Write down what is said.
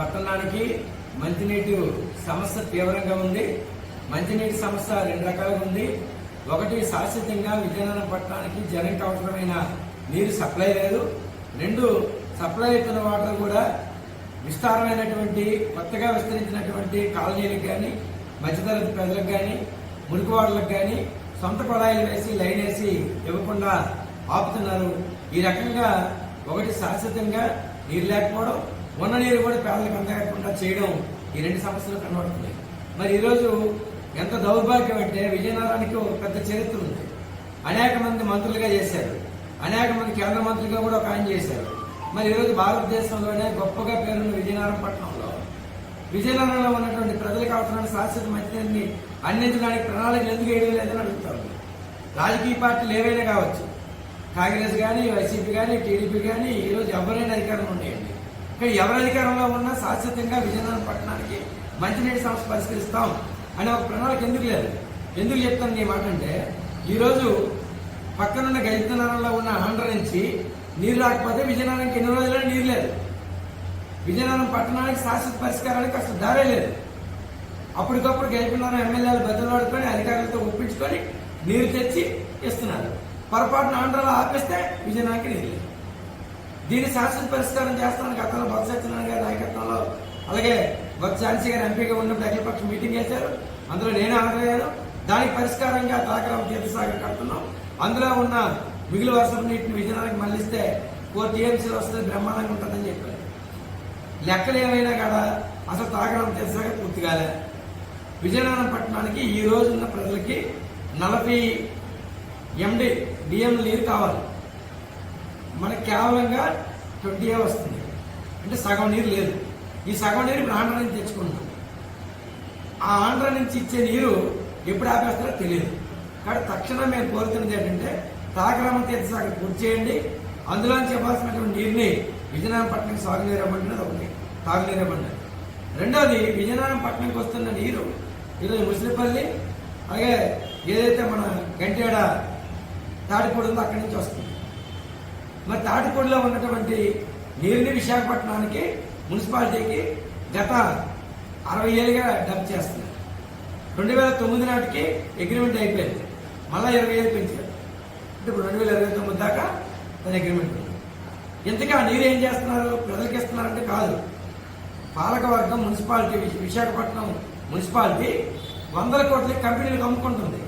పట్టణానికి మంచినీటి సమస్య తీవ్రంగా ఉంది. మంచినీటి సమస్య రెండు రకాలుగా ఉంది. ఒకటి శాశ్వతంగా విజయనగరం పట్టణానికి జనంకి అవసరమైన నీరు సప్లై లేదు. రెండు సప్లై అవుతున్న వాటర్ కూడా విస్తారమైనటువంటి కొత్తగా విస్తరించినటువంటి కాలనీలకు కానీ మధ్యతరగతి ప్రజలకు కానీ మురికివాడలకు కానీ సొంత కొడాయిలు వేసి లైన్ వేసి ఇవ్వకుండా ఆపుతున్నారు. ఈ రకంగా ఒకటి శాశ్వతంగా నీరు లేకపోవడం ఉన్న నీరు కూడా పేదలకు అందకుండా చేయడం ఈ రెండు సమస్యలు కనబడుతున్నాయి. మరి ఈరోజు ఎంత దౌర్భాగ్యం అంటే విజయనగరానికి ఒక పెద్ద చరిత్ర ఉంది. అనేక మంది మంత్రులుగా చేశారు. అనేక మంది కేంద్ర మంత్రులుగా కూడా ఒక ఆయన చేశారు. మరి ఈరోజు భారతదేశంలోనే గొప్పగా పేరున్న విజయనగరం పట్టణంలో విజయనగరంలో ఉన్నటువంటి ప్రజలకు అవసరమైన శాశ్వత మంచినీటిని అందించడానికి ప్రణాళికలు ఎందుకు వేయడం లేదని అడుగుతారు రాజకీయ పార్టీలు ఏవైనా కావచ్చు. కాంగ్రెస్ కానీ వైసీపీ కానీ టీడీపీ కానీ ఈరోజు ఎవరైనా అధికారంలో ఉన్నాయండి. కానీ ఎవరి అధికారంలో ఉన్నా శాశ్వతంగా విజయనగరం పట్టణానికి మంచినీటి సమస్య పరిష్కరిస్తాం అనే ఒక ప్రణాళిక ఎందుకు లేదు? ఎందుకు చెప్తాను నీ మాట అంటే ఈరోజు పక్కనున్న గైతనగరంలో ఉన్న ఆంధ్ర నుంచి నీరు రాకపోతే విజయనగరంకి ఎన్ని రోజులైనా నీరు లేదు. విజయనగరం పట్టణానికి శాశ్వత పరిష్కారానికి అసలు దారే లేదు. అప్పటికప్పుడు గెలిపినారు ఎమ్మెల్యేలు బద్దలాడుకొని అధికారులతో ఒప్పించుకొని నీరు తెచ్చి ఇస్తున్నారు. పొరపాటున ఆంధ్రలో ఆపేస్తే విజయనగరానికి నీరు లేదు. దీన్ని శాశ్వత పరిష్కారం చేస్తాను గతంలో బొత్స సత్యనారాయణ గారి నాయకత్వంలో. అలాగే బొత్స ఝాన్సీ గారు ఎంపీగా ఉన్నప్పుడు అఖిలపక్ష మీటింగ్ చేశారు. అందులో నేను హాజరయ్యాను. దానికి పరిష్కారంగా తాకరావు తీర్థసాగర్ కడుతున్నాం. అందులో ఉన్న మిగిలి వర్షం నీటిని విజయనగరానికి మళ్ళిస్తే ఫోర్ టీఎంసీ వస్తుంది బ్రహ్మాండంగా ఉంటుందని చెప్పారు. లెక్కలు ఏమైనా కదా అసలు తాగడం తీర్థసాగర్ పూర్తి కాలే. విజయనగరం పట్టణానికి ఈ రోజున్న ప్రజలకి నలభై ఎండి డిఎం నీరు కావాలి. మనకి కేవలంగా ట్వంటీ ఏ వస్తుంది. అంటే సగం నీరు లేదు. ఈ సగం నీరు ఇప్పుడు ఆంధ్ర నుంచి తెచ్చుకుంటాం ఆ ఆంధ్ర నుంచి ఇచ్చే నీరు ఎప్పుడు ఆపేస్తారో తెలియదు. కాబట్టి తక్షణం మేము కోరుతున్నది ఏంటంటే తాకరామ తీర్థసాగర్ పూర్తి చేయండి. అందులో చెప్పాల్సినటువంటి నీరుని విజయనగరం సాగునీరు ఇవ్వండి ఒకటి. తాగునీరు ఇవ్వండి రెండోది విజయనగరం పట్టణంకి వస్తున్న నీరు ఈరోజు ముసిలిపల్లి అలాగే ఏదైతే మన గంటేడ తాడిపూడి ఉందో అక్కడి నుంచి వస్తుంది. మరి తాటిపూడిలో ఉన్నటువంటి నీరుని విశాఖపట్నానికి మున్సిపాలిటీకి గత అరవై ఏళ్ళుగా డబ్ చేస్తున్నారు. రెండు వేల తొమ్మిది నాటికి అగ్రిమెంట్ అయిపోయింది. మళ్ళీ ఇరవై ఏళ్ళు పెంచారు. అంటే ఇప్పుడు రెండు వేల ఇరవై తొమ్మిది దాకా దాని అగ్రిమెంట్ ఉంది. ఇంతకీ ఆ నీరు ఏం చేస్తున్నారు? ప్రజలకు ఇస్తున్నారంటే కాదు. పాలకవర్గం మున్సిపాలిటీ విశాఖపట్నం మున్సిపాలిటీ వందల కోట్ల కంపెనీలకు అమ్ముకుంటుంది.